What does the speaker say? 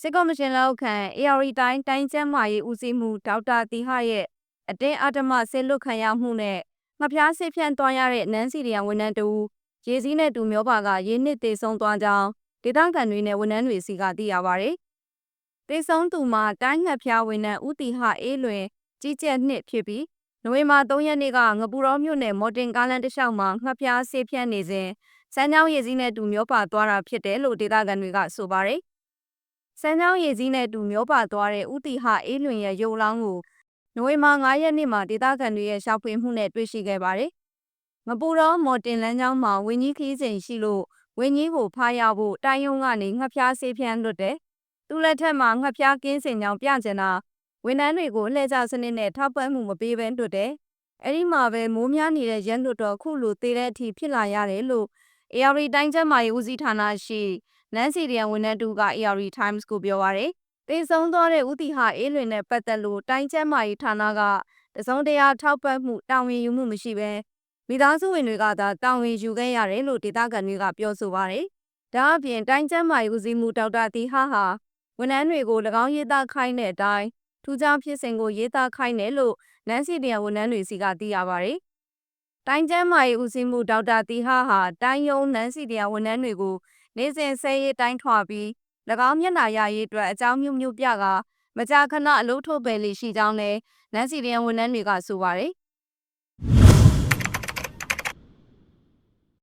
စစ်ကော်မရှင်လက်အောက်ခံ AR တိုင်းတိုင်းကျန်းမာရေးဦးစီးမှုဒေါက်တာတီဟရဲ့အတင်းအဓမ္မဆေးလွတ်ခံရမှုနဲ့ငှက်ဖျားဆေးဖြန့်သွားရတဲ့နန်းစီရီယံဝန်ထမ်းတူရေစည်းနဲ့တူမျောပါကရေနစ်သေဆုံးသွားကြောင်းဒေသခံတွေနဲ့ဝန်ထမ်းတွေစီကသိရပါဗျ။သေဆုံးသူမှာတိုင်းငှက်ဖျားဝန်ထမ်းဦးတီဟအေးလွင်ကြီးကျက်နှစ်ဖြစ်ပြီးနိုဝင်ဘာ3ရက်နေ့ကငပူတော်မြို့နယ်မော်တင်ကားလမ်းတစ်လျှောက်မှာငှက်ဖျားဆေးဖြန့်နေစဉ်စမ်းချောင်းရည်စည်းနဲ့တူမျောပါသွားတာဖြစ်တယ်လို့ဒေသခံတွေကဆိုပါတယ်။ စမ်းချောင်းရည်စည်းနဲ့တူမျောပါသွားတဲ့ဦးတီဟအေးလွင်ရဲ့ရုပ်လောင်းကိုနိုဝင်ဘာ9ရက်နေ့မှာဒေသခံတွေရဲ့ရှာဖွေမှုနဲ့တွေ့ရှိခဲ့ပါတယ်။ငပူတော်မော်တင်လမ်းကျောင်းမှာဝင်းကြီးခီးစဉ်ရှိလို့ဝင်းကြီးကိုဖားရဖို့တိုင်းယုံကနေငှက်ဖျားဆေးဖြန့်လွတ်တယ်။သူ့လက်ထက်မှာငှက်ဖျားကင်းစင်ကြောင်ပြကျင်တာဝန်ထမ်းတွေကိုလှည့်ကြစနစ်နဲ့ထောက်ပံ့မှုမပေးဘဲတွတ်တယ်။အဲ့ဒီမှာပဲမိုးများနေတဲ့ရက်လွတ်တော့ခုလိုသေးတဲ့အထိဖြစ်လာရတယ်လို့ AR တိုင်းကျန်းမာရေးဦးစီးဌာနရှိ နန်းစီရီယံဝန်ထမ်းတူက AR Times ကိုပြောပါရယ်တေဆုံးသွားတဲ့ဦးတီဟာအေးလွင်နဲ့ပတ်သက်လို့တိုင်းကျန်းမာရေးဌာနကတစုံတရာထောက်ပံ့မှုတာဝန်ယူမှုမရှိဘဲမိသားစုဝင်တွေကသာတာဝန်ယူခဲ့ရတယ်လို့ဒေသခံတွေကပြောဆိုပါရယ်ဒါအပြင်တိုင်းကျန်းမာရေးဦးစီးမှုဒေါက်တာတီဟာဟာဝန်ထမ်းတွေကို၎င်းရေးသားခိုင်းတဲ့အတိုင်းထူးခြားဖြစ်စဉ်ကိုရေးသားခိုင်းတယ်လို့နန်းစီရီယံဝန်ထမ်းတွေစီကသိရပါရယ်တိုင်းကျန်းမာရေးဦးစီးမှုဒေါက်တာတီဟာဟာတိုင်းယုံနန်းစီတရားဝန်ထမ်းတွေကို နေ့စဉ်ဆဲရေးတိုင်းထွာပြီး၎င်းမျက်နှာရရေးအတွက်အကြောင်းမျိုးမျိုးပြကမကြာခဏအလုပ်ထုတ်ပယ်လေးရှိကြောင်းလဲနန်းစီတရားဝန်ထမ်းတွေကဆိုပါတယ်